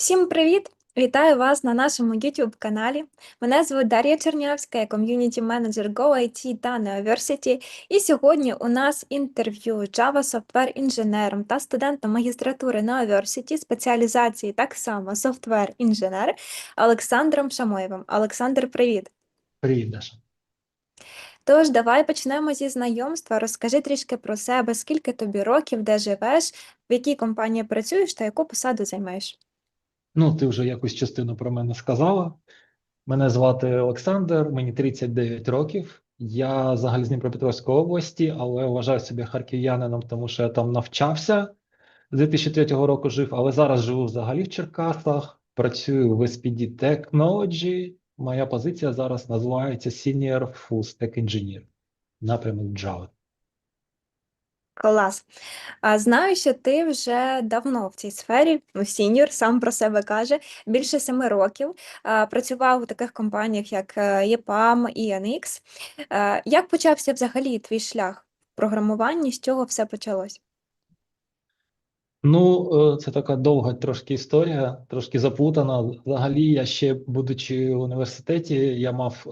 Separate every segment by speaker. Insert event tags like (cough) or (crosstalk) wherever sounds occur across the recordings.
Speaker 1: Всім привіт! Вітаю вас на нашому YouTube каналі. Мене звуть Дар'я Чернявська, я ком'юніті менеджер GoIT та Neoversity. І сьогодні у нас інтерв'ю Java Software інженером та студентом магістратури Neoversity спеціалізації так само Software інженер Олександром Шамоєвим. Олександр, привіт!
Speaker 2: Привіт, Даша.
Speaker 1: Тож, давай почнемо зі знайомства. Розкажи трішки про себе, скільки тобі років, де живеш, в якій компанії працюєш та яку посаду займаєш.
Speaker 2: Ну, ти вже якусь частину про мене сказала. Мене звати Олександр, мені 39 років. Я взагалі з Дніпропетровської області, але вважаю себе харків'янином, тому що я там навчався. З 2003 року жив, але зараз живу взагалі в Черкасах. Працюю в SPD Technology. Моя позиція зараз називається Senior Full Stack Engineer. Напрямок Java.
Speaker 1: Клас. А знаю, що ти вже давно в цій сфері, ну, сіньор, сам про себе каже, більше семи років. Працював у таких компаніях, як е, EPAM і NX. Е, Як почався взагалі твій шлях в програмуванні, з чого все почалось?
Speaker 2: Ну, е, це така довга трошки історія, трошки заплутана. Взагалі, я ще, будучи в університеті, я мав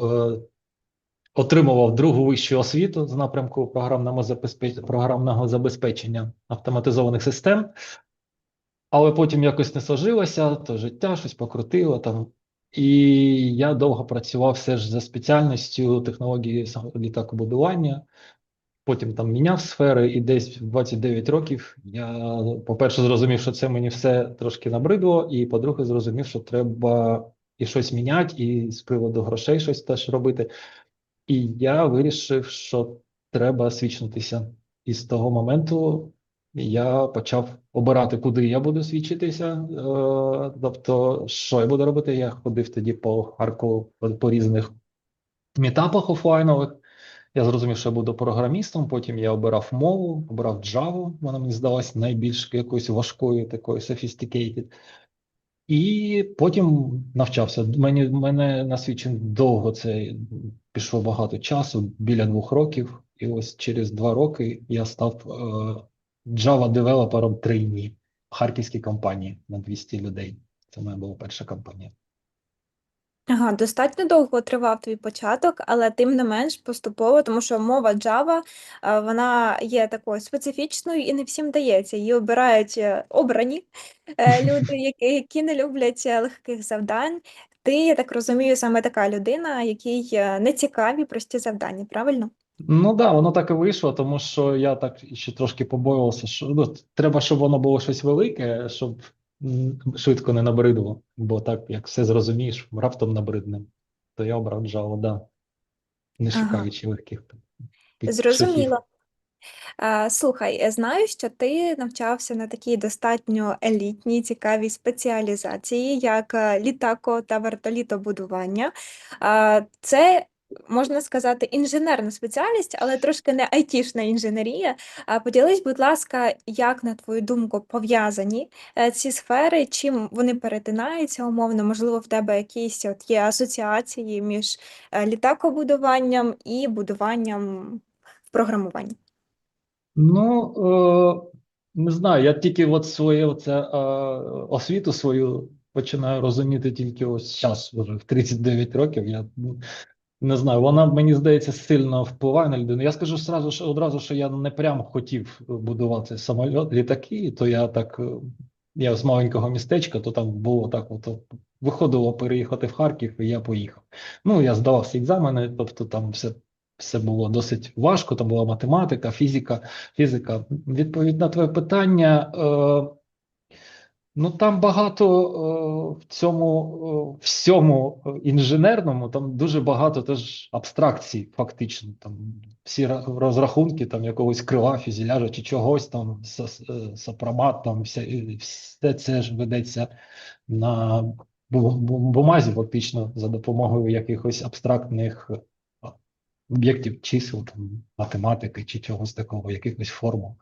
Speaker 2: отримував другу вищу освіту з напрямку програмного забезпечення, програмного забезпечення автоматизованих систем, але потім якось не сложилося, то життя щось покрутило там. І я довго працював все ж за спеціальністю технології літакобудування. Потім там міняв сфери, і десь в 29 років я, по-перше, зрозумів, що це мені все трошки набридло, і по-друге, зрозумів, що треба і щось міняти, і з приводу грошей щось теж робити. І я вирішив, що треба свідчитися. І з того моменту я почав обирати, куди я буду свідчитися. Е, тобто, що я буду робити. Я ходив тоді по Харкову по, різних мітапах офлайнових. Я зрозумів, що я буду програмістом. Потім я обирав мову, обирав Java. Вона мені здалась найбільш якоюсь важкою, такою sophisticated. І потім навчався. Мені мене на свідчень довго це пішло багато часу, біля двох років. І ось через два роки я став е, Java девелопером трейні в харківській компанії на 200 людей. Це моя була перша компанія.
Speaker 1: Ага, достатньо довго тривав твій початок, але тим не менш поступово, тому що мова Java, е, вона є такою специфічною і не всім дається. Її обирають е, обрані (laughs) люди, які, не люблять легких завдань. Ти, я так розумію, саме така людина, якій е, не цікаві прості завдання, правильно?
Speaker 2: Ну да, воно так і вийшло, тому що я так ще трошки побоювався, що ну, треба, щоб воно було щось велике, щоб швидко не набридло. Бо так, як все зрозумієш, раптом набридне. То я обрав Java, да. Не
Speaker 1: Ага.
Speaker 2: шукаючи легких під-
Speaker 1: Зрозуміло. Слухай, е, знаю, що ти навчався на такій достатньо елітній, цікавій спеціалізації, як е, літако та вертолітобудування. Це, можна сказати, інженерна спеціальність, але трошки не айтішна інженерія. Поділись, будь ласка, як, на твою думку, пов'язані е, ці сфери, чим вони перетинаються умовно, можливо, в тебе якісь от є асоціації між літакобудуванням і будуванням в програмуванні.
Speaker 2: Ну, е, не знаю, я тільки от своє оце, е, освіту свою починаю розуміти тільки ось зараз, вже в 39 років. Я ну, не знаю, вона, мені здається, сильно впливає на людину. Я скажу сразу, що, одразу, що я не прям хотів будувати самоліт, літаки, то я так, е, я з маленького містечка, то там було так, от, виходило переїхати в Харків, і я поїхав. Ну, я здавав всі екзамени, тобто там все, все було досить важко, там була математика, фізика, фізика. Відповідь на твоє питання. Е, Ну, там багато е, в цьому е, всьому інженерному, там дуже багато теж абстракцій, фактично. Там всі розрахунки там якогось крила, фюзеляжа чи чогось там, сос- е, там все, все це ж ведеться на бу- бу- бумазі, фактично, за допомогою якихось абстрактних об'єктів, чисел, там, математики чи чогось такого, якихось формул.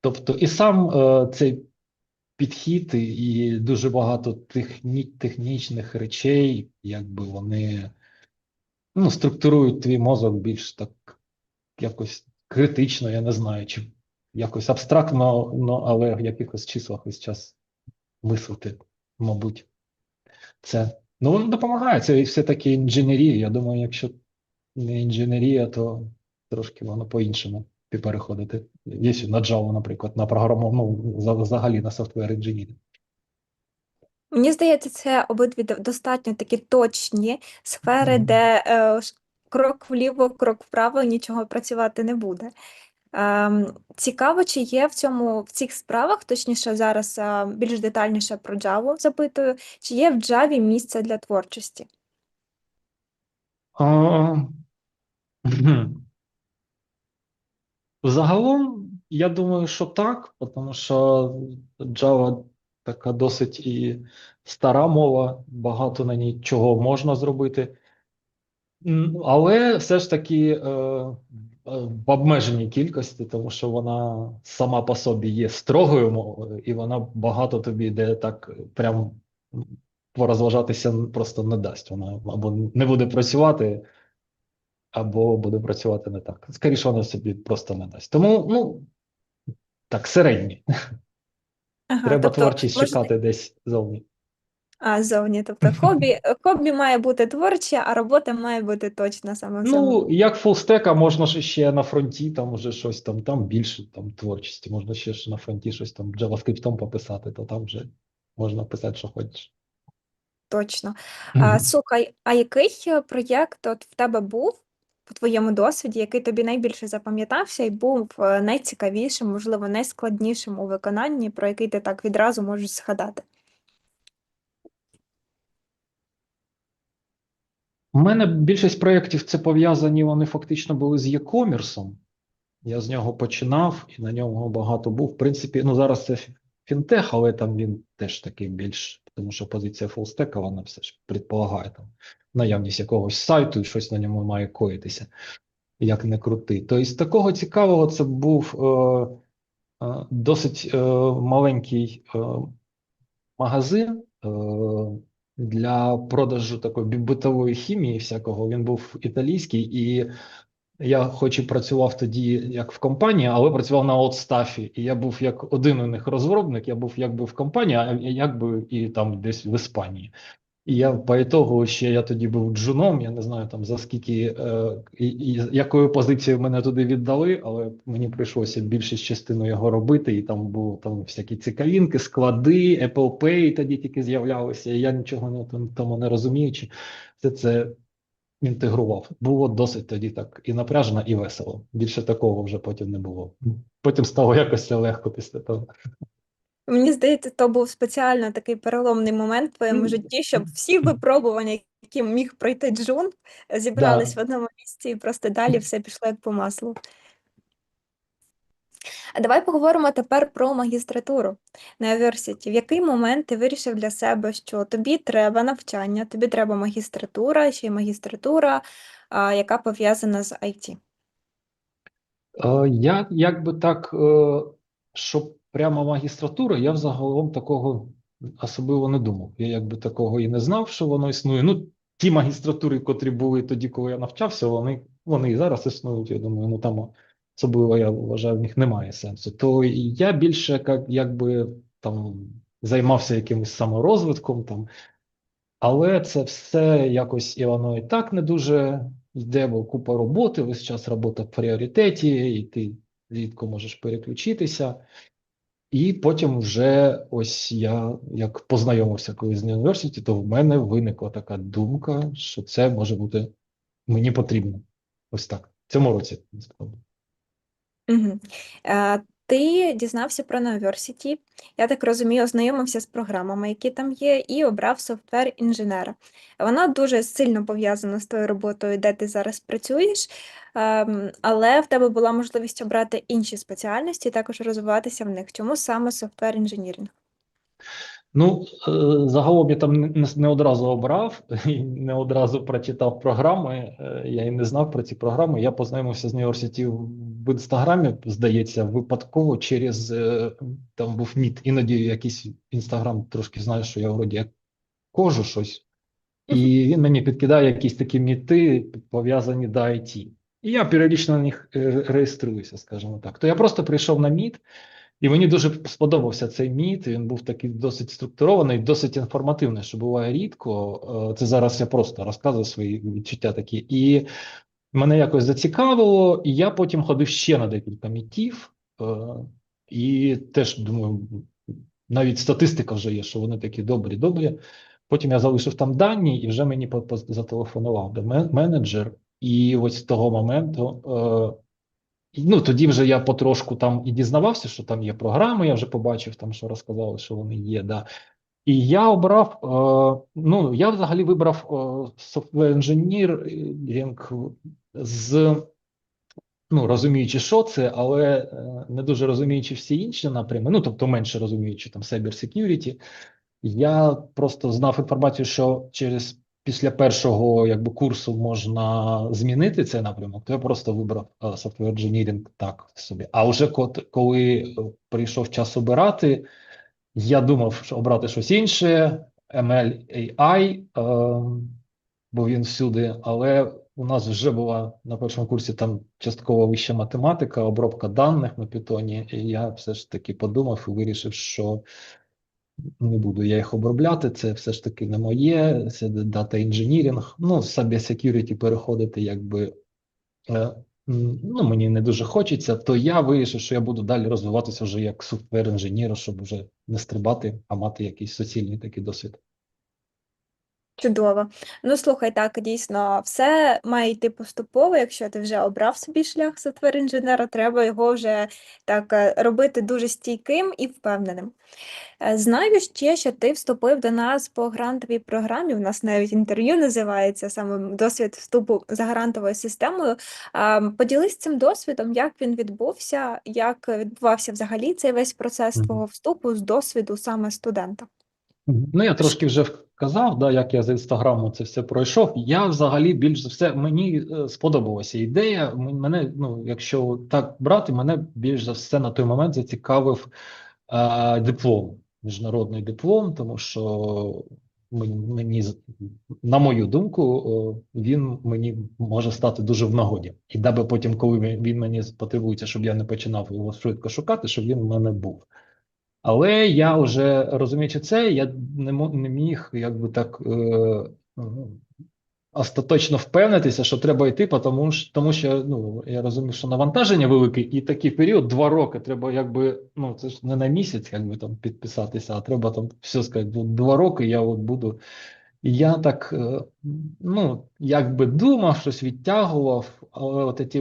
Speaker 2: Тобто, і сам е, цей підхід і- дуже багато техні, технічних речей, якби вони ну, структурують твій мозок більш так якось критично, я не знаю, чи якось абстрактно, ну, але в якихось числах весь час мислити. мабуть, це. Ну, воно допомагає. Це все-таки інженерія. Я думаю, якщо не інженерія, то трошки воно по-іншому переходити. Є на Java, наприклад, на програму, ну, взагалі на софтвер інженірі.
Speaker 1: Мені здається, це обидві достатньо такі точні сфери,
Speaker 2: Мгм.
Speaker 1: де е, крок вліво, крок вправо, нічого працювати не буде. Ем, цікаво, чи є в цьому в цих справах, точніше зараз е, більш детальніше про Java запитую, чи є в Java місце для творчості?
Speaker 2: Загалом, я думаю, що так, тому що Java така досить і стара мова, багато на ній чого можна зробити. Але все ж таки е, е, в обмеженій кількості, тому що вона сама по собі є строгою мовою, і вона багато тобі де так прям порозважатися просто не дасть. Вона або не буде працювати, або буде працювати не так. Скоріше, вона собі просто не дасть. Тому, ну, так, середні.
Speaker 1: Ага,
Speaker 2: Треба
Speaker 1: тобто,
Speaker 2: творчість
Speaker 1: можна-
Speaker 2: шукати десь зовні.
Speaker 1: А, зовні, тобто хобі, хобі має бути творче, а робота має бути точна саме в цьому.
Speaker 2: Ну, як фулстека, можна ж ще на фронті, там уже щось там, там більше там творчості. Можна ще ж на фронті щось там JavaScript пописати, то там вже можна писати, що хочеш.
Speaker 1: Точно. А, слухай, а який е, проєкт от в тебе був по твоєму досвіді, який тобі найбільше запам'ятався і був е, найцікавішим, можливо, найскладнішим у виконанні, про який ти так відразу можеш згадати?
Speaker 2: У мене більшість проєктів це пов'язані, вони фактично були з e-commerce. Я з нього починав і на ньому багато був. В принципі, ну зараз це фінтех, але там він теж такий більш, тому що позиція фулстека, вона все ж предполагає там наявність якогось сайту і щось на ньому має коїтися, як не крути. Тобто, з такого цікавого це був е, е, досить е, маленький е, магазин е, для продажу такої битової хімії всякого. Він був італійський, і я хоч і працював тоді як в компанії, але працював на аутстафі. І я був як один у них розробник, я був якби в компанії, а якби і там десь в Іспанії. І я по ітогу ще я тоді був джуном, я не знаю там за скільки е, і, і якою позицією мене туди віддали, але мені прийшлося більшість частину його робити, і там було там всякі цікавинки, склади, Apple Pay тоді тільки з'являлися, і я нічого не там- тому не розуміючи, все це інтегрував. Було досить тоді так і напряжено, і весело. Більше такого вже потім не було. Потім стало якось легко після того.
Speaker 1: Мені здається, то був спеціально такий переломний момент в твоєму житті, щоб всі випробування, які міг пройти Джун, зібрались в одному місці і просто далі все пішло як по маслу. А давай поговоримо тепер про магістратуру на університеті. В який момент ти вирішив для себе, що тобі треба навчання, тобі треба магістратура, ще й магістратура, а, яка пов'язана з IT?
Speaker 2: Е, Я якби так, е, щоб прямо магістратура, я взагалом такого особливо не думав. Я якби такого і не знав, що воно існує. Ну, ті магістратури, котрі були тоді, коли я навчався, вони, вони і зараз існують. Я думаю, ну там особливо я вважаю, в них немає сенсу. То я більше як, якби там займався якимось саморозвитком там. Але це все якось і воно і так не дуже йде, бо купа роботи, весь час робота в пріоритеті, і ти рідко можеш переключитися. І потім вже ось я як познайомився колись з університеті, то в мене виникла така думка, що це може бути мені потрібно. Ось так. В цьому році.
Speaker 1: Угу. Ти дізнався про University, я так розумію, ознайомився з програмами, які там є, і обрав софтвер інженера. Вона дуже сильно пов'язана з тою роботою, де ти зараз працюєш, ем, але в тебе була можливість обрати інші спеціальності і також розвиватися в них. Чому саме софтвер інженіринг?
Speaker 2: Ну, е, загалом я там не, одразу обрав, і не одразу прочитав програми. е, Я і не знав про ці програми. Я познайомився з університетів в інстаграмі, здається, випадково через е, там був міт. Іноді якийсь інстаграм трошки знає, що я вроді як кожу щось. І він мені підкидає якісь такі міти, пов'язані до IT. І я періодично на них реєструюся, скажімо так. То я просто прийшов на міт, І мені дуже сподобався цей міт. Він був такий досить структурований, досить інформативний, що буває рідко. Е, Це зараз я просто розказую свої відчуття такі. І мене якось зацікавило, і я потім ходив ще на декілька мітів. е, І теж думаю, навіть статистика вже є, що вони такі добрі, добрі. Потім я залишив там дані, і вже мені зателефонував менеджер. І ось з того моменту. Е, Ну, тоді вже я потрошку там і дізнавався, що там є програми, я вже побачив там, що розказали, що вони є. Да. І я обрав, е, ну, я взагалі вибрав е, software engineering з, ну, розуміючи, що це, але е, не дуже розуміючи всі інші напрями, ну, тобто менше розуміючи там cyber security, я просто знав інформацію, що через після першого якби курсу можна змінити цей напрямок, то я просто вибрав е, software engineering так собі. А вже кот- коли прийшов час обирати, я думав, що обрати щось інше, ML AI, е, бо він всюди, але у нас вже була на першому курсі там частково вища математика, обробка даних на Python, і я все ж таки подумав і вирішив, що не буду я їх обробляти, це все ж таки не моє, це дата інженірінг. Ну, собі security переходити якби е, ну, мені не дуже хочеться, то я вирішив, що я буду далі розвиватися вже як software інженер, щоб вже не стрибати, а мати якийсь соціальний такий досвід.
Speaker 1: Чудово. Ну, слухай, так, дійсно, все має йти поступово. Якщо ти вже обрав собі шлях софтвер інженера, треба його вже так е, робити дуже стійким і впевненим. Е, Знаю ще, що ти вступив до нас по грантовій програмі. У нас навіть інтерв'ю називається саме досвід вступу за грантовою системою. Поділись цим досвідом, як він відбувся, як відбувався взагалі цей весь процес твого вступу з досвіду саме студента.
Speaker 2: Ну, я трошки вже казав, да, як я з інстаграму це все пройшов. Я взагалі більш за все мені е, сподобалася ідея. Мене, ну, якщо так брати, мене більш за все на той момент зацікавив е, диплом, міжнародний диплом, тому що мені, на мою думку, він мені може стати дуже в нагоді. І даби потім, коли він мені потребується, щоб я не починав його швидко шукати, щоб він в мене був. Але я вже розуміючи це, я не, не міг якби так е, ну, остаточно впевнитися, що треба йти, тому, що- тому що ну, я розумію, що навантаження велике, і такий період два роки. Треба якби, ну це ж не на місяць, якби там підписатися, а треба там все сказати, «Ну, два роки я от буду. Я так, е, ну, якби думав, щось відтягував, але от ті,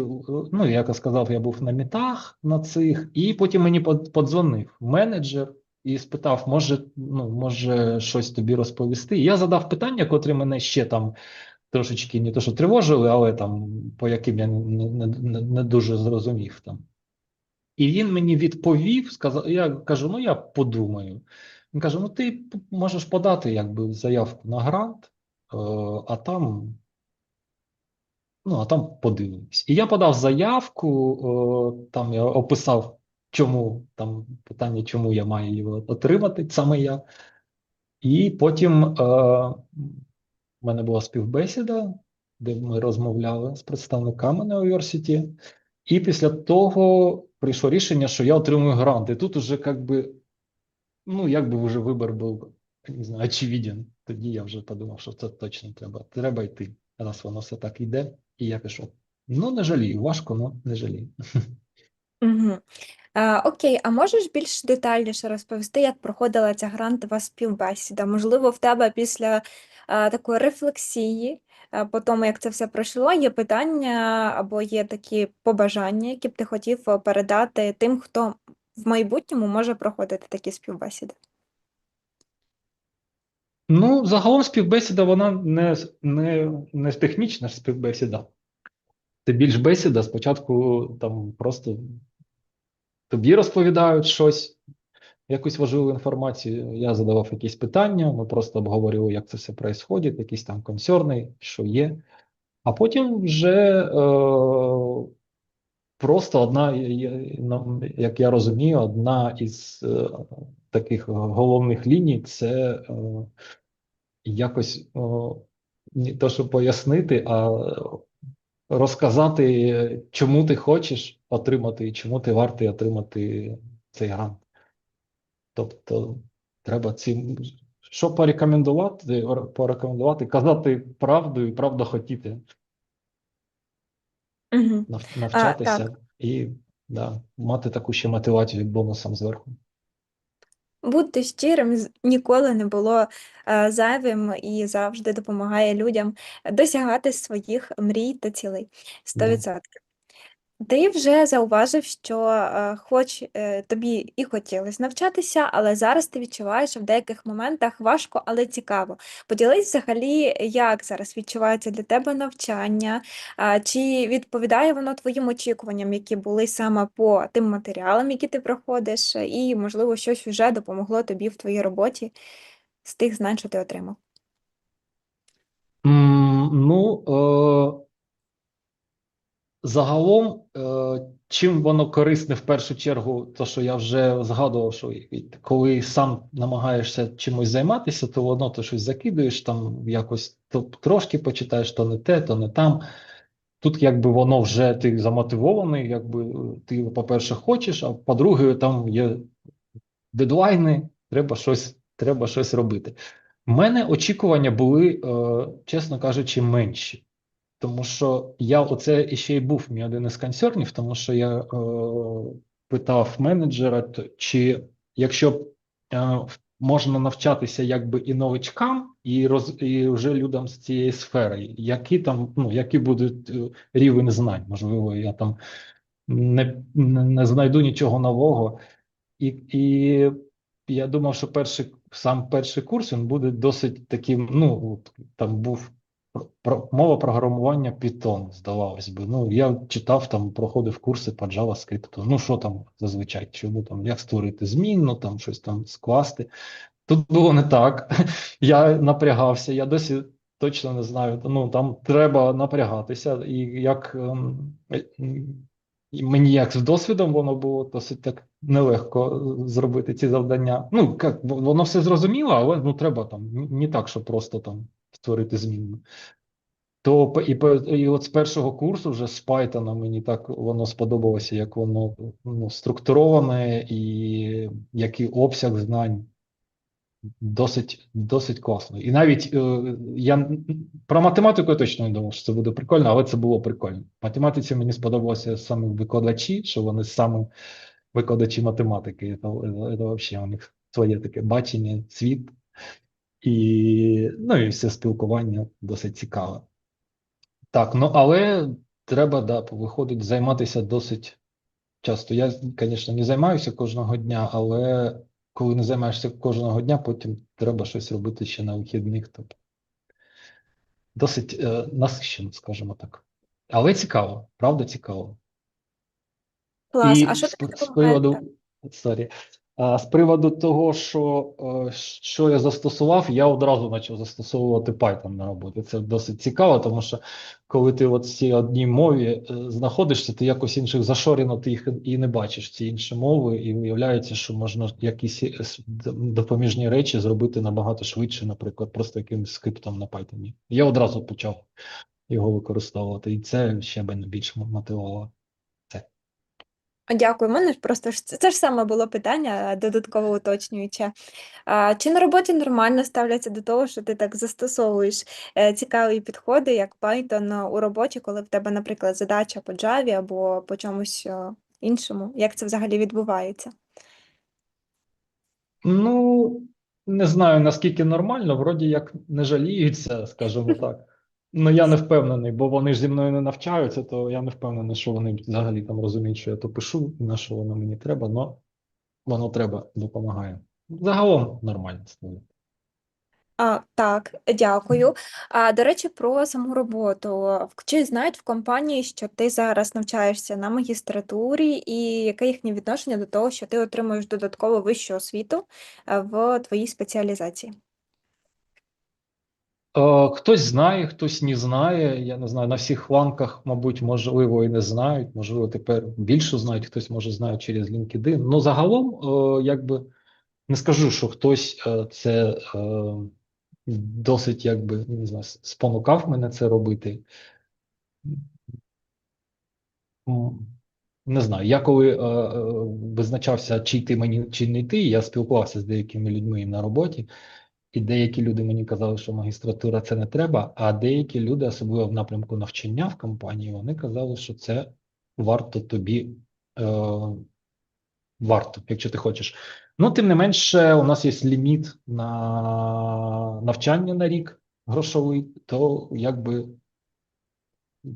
Speaker 2: ну, як я сказав, я був на мітах на цих, і потім мені подзвонив менеджер і спитав, може, ну, може щось тобі розповісти. Я задав питання, котрі мене ще там трошечки не то, що тривожили, але там, по яким я не, не, не, не дуже зрозумів там. І він мені відповів, сказав, я кажу, ну я подумаю. Він каже: ну ти можеш подати якби заявку на грант, е, а там, ну, а там подивимось. І я подав заявку, е, там я описав, чому там питання, чому я маю його отримати, саме я. І потім е, в мене була співбесіда, де ми розмовляли з представниками на університеті. І після того прийшло рішення, що я отримую грант. І тут уже як би, ну, якби вже вибір був, не знаю, очевиден. Тоді я вже подумав, що це точно треба. Треба йти, раз воно все так йде. І я пішов. Ну, не жалію, важко, але не жалію.
Speaker 1: Угу. А, окей, а можеш більш детальніше розповісти, як проходила ця грантова співбесіда? Можливо, в тебе після а, такої рефлексії, а, по тому, як це все пройшло, є питання або є такі побажання, які б ти хотів передати тим, хто в майбутньому може проходити такі співбесіди?
Speaker 2: Ну, загалом співбесіда, вона не, не, не технічна співбесіда. Це більш бесіда. Спочатку там просто тобі розповідають щось, якусь важливу інформацію. Я задавав якісь питання, ми просто обговорювали, як це все відбувається, якісь там консерни, що є. А потім вже е, просто одна, як я розумію, одна із е, таких головних ліній це е, якось не то, щоб пояснити, а розказати, чому ти хочеш отримати і чому ти вартий отримати цей грант. Тобто, треба ці, що порекомендувати, порекомендувати, казати правду і правду хотіти,
Speaker 1: Мгм.
Speaker 2: нав-
Speaker 1: А,
Speaker 2: навчатися
Speaker 1: так.
Speaker 2: і да, мати таку ще мотивацію бонусом зверху.
Speaker 1: Бути щирим ніколи не було е, зайвим і завжди допомагає людям досягати своїх мрій та цілей.
Speaker 2: Да.
Speaker 1: 100%. Ти вже зауважив, що е, хоч е, тобі і хотілося навчатися, але зараз ти відчуваєш, що в деяких моментах важко, але цікаво. Поділись взагалі, як зараз відчувається для тебе навчання, чи відповідає воно твоїм очікуванням, які були саме по тим матеріалам, які ти проходиш, і, можливо, щось вже допомогло тобі в твоїй роботі з тих знань, що ти отримав.
Speaker 2: М, Ну, е, загалом, е, чим воно корисне в першу чергу, то що я вже згадував, що коли сам намагаєшся чимось займатися, то воно то щось закидуєш, там якось то трошки почитаєш, то не те, то не там. Тут якби воно вже ти замотивований, якби е, ти, по-перше, хочеш, а по-друге, там є дедлайни, треба щось, треба щось робити. У мене очікування були, е, чесно кажучи, менші. Тому що я оце іще й був мій один із консернів, тому що я е, питав менеджера, чи якщо е, можна навчатися якби і новичкам, і роз і вже людям з цієї сфери, які там, ну які будуть е, рівень знань, можливо, я там не, не знайду нічого нового. І, і я думав, що перший сам перший курс він буде досить таким. Ну там був про, мова програмування Python, здавалось би. Ну я читав там, проходив курси по JavaScript. Ну що там зазвичай, чому там як створити змінну, там щось там скласти. Тут було не так. (laughs) Я напрягався, я досі точно не знаю. Ну там треба напрягатися, і як ем, і мені як з досвідом воно було досить так нелегко е, зробити ці завдання. Ну як воно все зрозуміло, але ну треба там не так, що просто там створити змінну. То і, і от з першого курсу вже з Python мені так воно сподобалося, як воно ну, структуроване і який обсяг знань. Досить, досить класно. І навіть е, я про математику я точно не думав, що це буде прикольно, але це було прикольно. Математиці мені сподобалося саме викладачі, що вони саме викладачі математики. Це, це, це взагалі у них своє таке бачення, світ. І, ну, і все спілкування досить цікаве. Так, ну але треба, да, виходить, займатися досить часто. Я, звісно, не займаюся кожного дня, але коли не займаєшся кожного дня, потім треба щось робити ще на вихідних. Тобто досить е, насичено, скажімо так. Але цікаво, правда цікаво.
Speaker 1: Клас.
Speaker 2: І
Speaker 1: А що
Speaker 2: з,
Speaker 1: тобі
Speaker 2: з
Speaker 1: допомагає?
Speaker 2: приводу, sorry, а, з приводу того, що, е, що я застосував, я одразу почав застосовувати Python на роботі. Це досить цікаво, тому що коли ти от в цій одній мові е, знаходишся, ти якось інших зашорено, ти їх і не бачиш ці інші мови, і виявляється, що можна якісь е, допоміжні речі зробити набагато швидше, наприклад, просто якимось скриптом на Python. Я одразу почав його використовувати, і це ще мене більш мотивувало.
Speaker 1: Дякую. У мене просто ж це, ж саме було питання, додатково уточнююче. А, чи на роботі нормально ставляться до того, що ти так застосовуєш е, цікаві підходи, як Python у роботі, коли в тебе, наприклад, задача по Java або по чомусь е, іншому? Як це взагалі відбувається?
Speaker 2: Ну, не знаю, наскільки нормально, вроді як не жаліються, скажімо так. Ну, я не впевнений, бо вони ж зі мною не навчаються, то я не впевнений, що вони взагалі там розуміють, що я то пишу, на що воно мені треба, але воно треба, допомагає. Загалом нормально стає.
Speaker 1: А, так, дякую. А, до речі, про саму роботу. Чи знають в компанії, що ти зараз навчаєшся на магістратурі, і яке їхнє відношення до того, що ти отримуєш додатково вищу освіту в твоїй спеціалізації?
Speaker 2: Е, Хтось знає, хтось не знає. Я не знаю, на всіх фланках, мабуть, можливо, і не знають. Можливо, тепер більше знають, хтось може знає через LinkedIn. Ну, загалом, е, якби не скажу, що хтось е, це досить, якби не знаю, спонукав мене це робити. Не знаю, я коли визначався, чи йти мені, чи не йти, я спілкувався з деякими людьми на роботі, і деякі люди мені казали, що магістратура це не треба, а деякі люди, особливо в напрямку навчання в компанії, вони казали, що це варто тобі, е, варто, якщо ти хочеш. Ну, тим не менше, у нас є ліміт на навчання на рік грошовий, то якби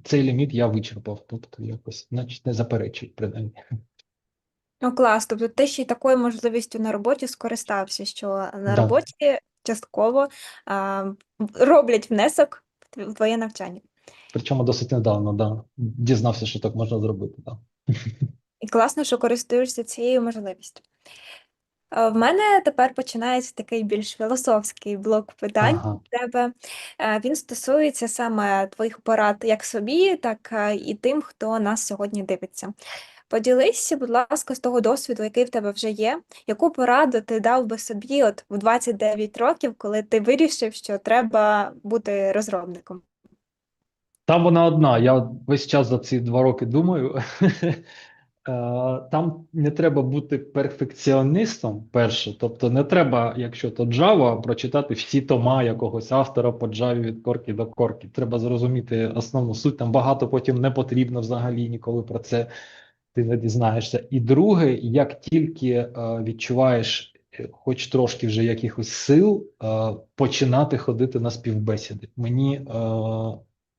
Speaker 2: цей ліміт я вичерпав, тобто якось, значить, не заперечують принаймні.
Speaker 1: Ну, клас. Тобто ти ще й такою можливістю на роботі скористався, що на
Speaker 2: Да.
Speaker 1: роботі частково а, роблять внесок в твоє навчання.
Speaker 2: Причому досить недавно, да. Дізнався, що так можна зробити. Да.
Speaker 1: І класно, що користуєшся цією можливістю. В мене тепер починається такий більш філософський блок питань
Speaker 2: Ага.
Speaker 1: до тебе. Він стосується саме твоїх порад як собі, так і тим, хто нас сьогодні дивиться. Поділися, будь ласка, з того досвіду, який в тебе вже є. Яку пораду ти дав би собі от в 29 років, коли ти вирішив, що треба бути розробником?
Speaker 2: Там вона одна. Я весь час за ці два роки думаю. Е, Там не треба бути перфекціоністом, перше. Тобто, не треба, якщо то Java, прочитати всі тома якогось автора по Java від корки до корки. Треба зрозуміти основну суть. Там багато потім не потрібно взагалі ніколи про це ти не дізнаєшся. І друге, як тільки е, відчуваєш е, хоч трошки вже якихось сил, е, починати ходити на співбесіди. Мені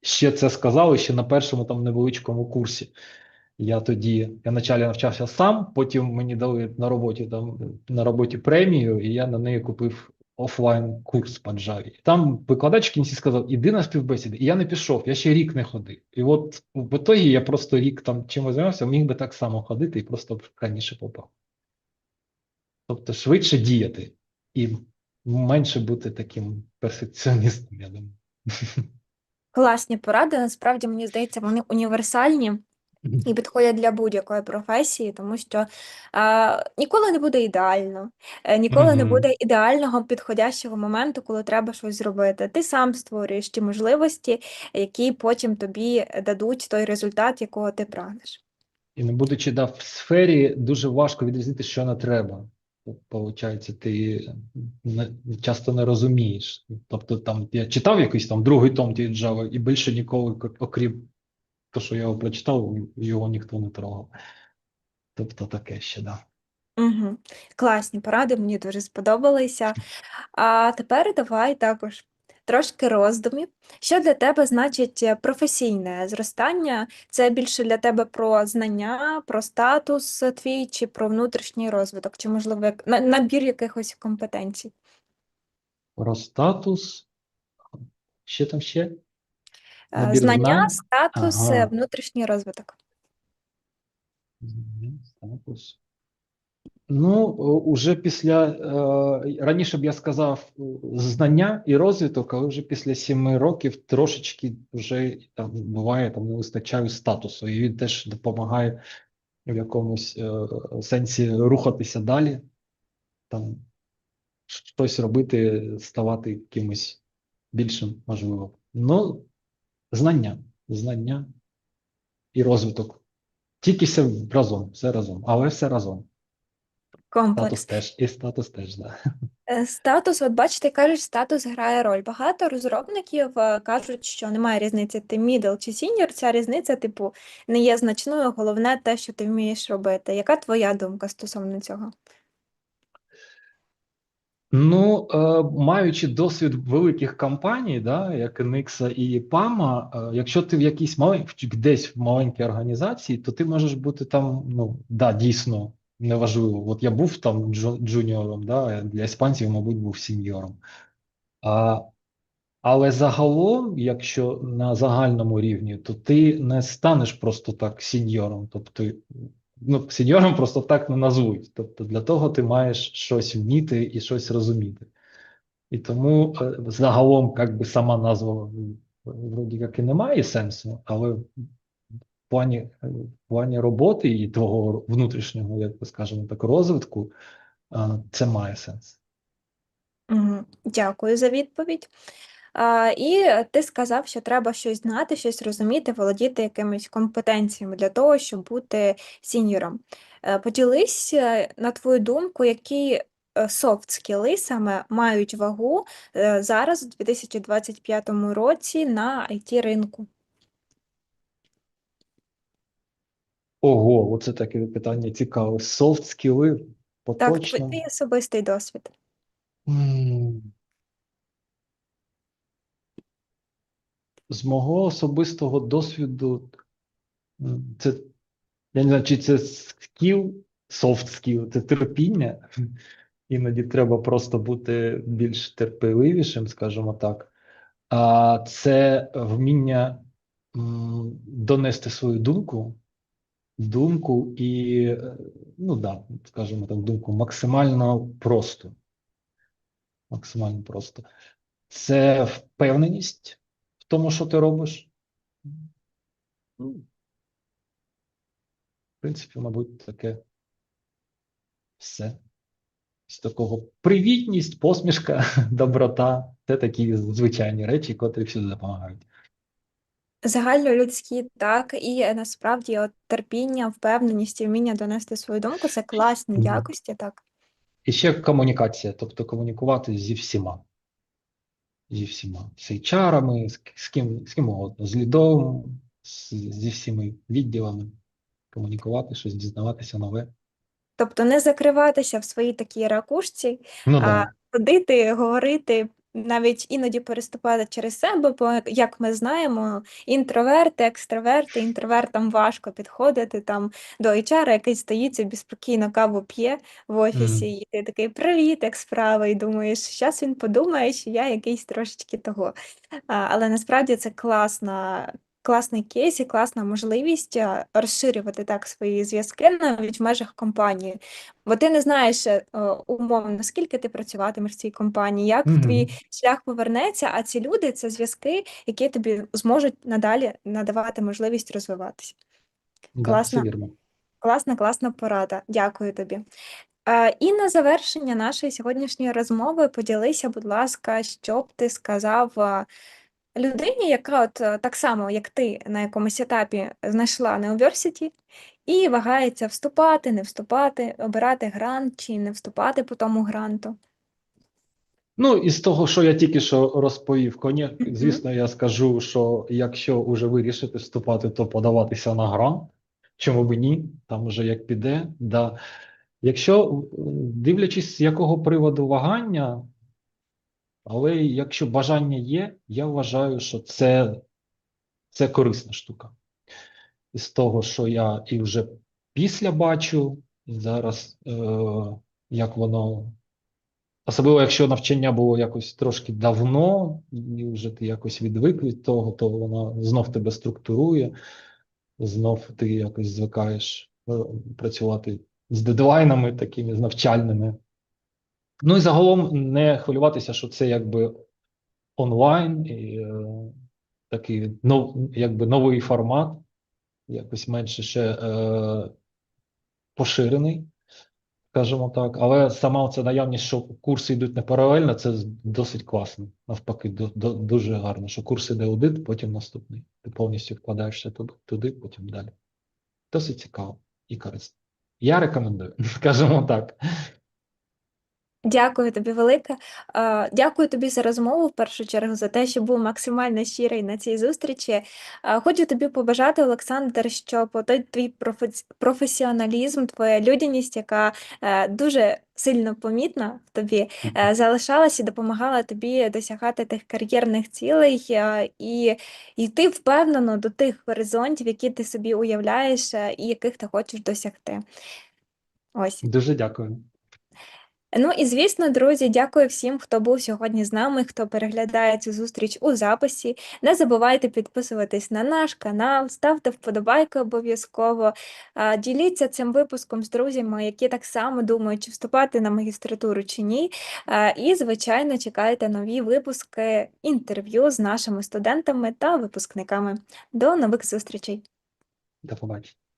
Speaker 2: ще це сказали ще на першому там невеличкому курсі. Я тоді, я вначалі навчався сам, потім мені дали на роботі там на роботі премію, і я на неї купив офлайн курс по Java. Там викладач в кінці сказав: іди на співбесіди. І я не пішов, я ще рік не ходив. І от в ітогі я просто рік там чимось займався, міг би так само ходити і просто раніше попав. Тобто швидше діяти і менше бути таким перфекціоністом, я думаю. (laughs)
Speaker 1: Класні поради, насправді, мені здається, вони універсальні. І підходять для будь-якої професії, тому що а, ніколи не буде ідеально, е, ніколи не
Speaker 2: Мгм.
Speaker 1: буде ідеального підходящого моменту, коли треба щось зробити. Ти сам створюєш ті можливості, які потім тобі дадуть той результат, якого ти прагнеш.
Speaker 2: І не будучи да, в сфері, дуже важко відрізнити, що не треба. Получається, ти не, часто не розумієш. Тобто, там я читав якийсь там другий том тієї Java, і більше ніколи, к- окрім того, що я його прочитав, його ніхто не трогав. Тобто таке ще, да.
Speaker 1: Угу. Класні поради, мені дуже сподобалися. А тепер давай також трошки роздумів. Що для тебе значить е, професійне зростання? Це більше для тебе про знання, про статус твій, чи про внутрішній розвиток, чи, можливо, набір якихось компетенцій?
Speaker 2: Про статус. Ще там ще?
Speaker 1: Е,
Speaker 2: Набір
Speaker 1: Знання,
Speaker 2: знань?
Speaker 1: статус,
Speaker 2: Ага.
Speaker 1: внутрішній розвиток.
Speaker 2: Статус. Ну, о, уже після е, раніше б я сказав е, знання і розвиток, але вже після сіми років трошечки вже там буває там не вистачає статусу, і він теж допомагає в якомусь е, сенсі рухатися далі, там щось робити, ставати кимось більшим, можливо. Ну, знання, знання і розвиток. Тільки все разом, все разом, але все разом.
Speaker 1: Комплекс.
Speaker 2: Статус теж, і статус теж, да.
Speaker 1: Е, Статус, от бачите, кажуть, статус грає роль. Багато розробників е, кажуть, що немає різниці, ти мідл чи сіньор, ця різниця, типу, не є значною, головне те, що ти вмієш робити. Яка твоя думка стосовно цього?
Speaker 2: Ну, е, маючи досвід великих компаній, да, як Nixa і PAMA, е, якщо ти в якійсь малень... десь в маленькій організації, то ти можеш бути там, ну, да, дійсно, неважливо. От я був там джуніором, да, для іспанців, мабуть, був сіньором. А, але загалом, якщо на загальному рівні, то ти не станеш просто так сіньором. Тобто, ну, сіньором просто так не назвуть. Тобто, для того ти маєш щось вміти і щось розуміти. І тому е, загалом, як би сама назва вроді як і не має сенсу, але в плані, е, в плані роботи і твого внутрішнього, як би скажемо так, розвитку, е, це має сенс.
Speaker 1: Дякую за відповідь. І ти сказав, що треба щось знати, щось розуміти, володіти якимись компетенціями для того, щоб бути сіньором. Е, Поділись, е, на твою думку, які софт скіли саме мають вагу е, зараз, у 2025 році, на IT ринку.
Speaker 2: Ого, оце таке питання цікаве. Софт скіли
Speaker 1: Так, твій особистий досвід.
Speaker 2: З мого особистого досвіду, це, я не знаю, чи це скіл, софт скіл, це терпіння. (laughs) Іноді треба просто бути більш терпеливішим, скажімо так. А це вміння донести свою думку, думку і, ну да, скажімо так, думку максимально просто. Максимально просто. Це впевненість тому, що ти робиш. Ну, в принципі, мабуть, таке все. З такого привітність, посмішка, (laughs) доброта це такі звичайні речі, котрі всі допомагають.
Speaker 1: Загальнолюдські, так, і насправді от терпіння, впевненість і вміння донести свою думку це класні якості, так.
Speaker 2: І ще комунікація, тобто комунікувати зі всіма. Зі всіма. З HR-ами, з, з ким, з ким угодно, з лідом, з, зі всіми відділами. Комунікувати, щось дізнаватися нове.
Speaker 1: Тобто не закриватися в своїй такій ракушці,
Speaker 2: Ну
Speaker 1: а
Speaker 2: да.
Speaker 1: ходити, говорити, навіть іноді переступати через себе, бо, як- ми знаємо, інтроверти, екстраверти, інтровертам важко підходити там до HR, який стоїть собі спокійно каву п'є в офісі,
Speaker 2: mm.
Speaker 1: і ти такий привіт, як справи, і думаєш, зараз він подумає, що я якийсь трошечки того. А, Але насправді це класна. Класний кейс і класна можливість розширювати так свої зв'язки навіть в межах компанії. Бо ти не знаєш е, умовно, скільки ти працюватимеш в цій компанії, як
Speaker 2: Мгм.
Speaker 1: твій шлях повернеться, а ці люди це зв'язки, які тобі зможуть надалі надавати можливість розвиватися.
Speaker 2: Да,
Speaker 1: Класна, класна, класна порада. Дякую тобі. Е, І на завершення нашої сьогоднішньої розмови поділися, будь ласка, що б ти сказав е, людині, яка от е, так само, як ти на якомусь етапі знайшла Неуверсіті і вагається вступати, не вступати, обирати грант чи не вступати по тому гранту.
Speaker 2: Ну, із того, що я тільки що розповів, коні, звісно, я скажу, що якщо вже вирішити вступати, то подаватися на грант. Чому б ні? Там уже як піде. Да. Якщо дивлячись, з якого приводу вагання, але якщо бажання є, я вважаю, що це, це корисна штука. Із того, що я і вже після бачу, і зараз е, як воно. Особливо, якщо навчання було якось трошки давно, і вже ти якось відвик від того, то воно знов тебе структурує, знов ти якось звикаєш е, працювати з дедлайнами такими, з навчальними. Ну і загалом не хвилюватися, що це якби онлайн, і е, такий нов, якби новий формат, якось менше ще е, поширений скажімо так. Але сама ця наявність, що курси йдуть не паралельно, це досить класно. Навпаки, до, до, дуже гарно, що курс іде один, потім наступний. Ти повністю вкладаєшся туди, туди, потім далі. Досить цікаво і корисно. Я рекомендую, (laughs) скажімо так.
Speaker 1: Дякую тобі велике. Дякую тобі за розмову в першу чергу, за те, що був максимально щирий на цій зустрічі. Хочу тобі побажати, Олександр, щоб той твій професіоналізм, твоя людяність, яка е, дуже сильно помітна в тобі, е, залишалась і допомагала тобі досягати тих кар'єрних цілей е, і йти впевнено до тих горизонтів, які ти собі уявляєш і яких ти хочеш досягти. Ось.
Speaker 2: Дуже дякую.
Speaker 1: Ну і звісно, друзі, дякую всім, хто був сьогодні з нами, хто переглядає цю зустріч у записі. Не забувайте підписуватись на наш канал, ставте вподобайки обов'язково. Діліться цим випуском з друзями, які так само думають, чи вступати на магістратуру чи ні. І, звичайно, чекайте нові випуски інтерв'ю з нашими студентами та випускниками. До нових зустрічей!
Speaker 2: До побачення.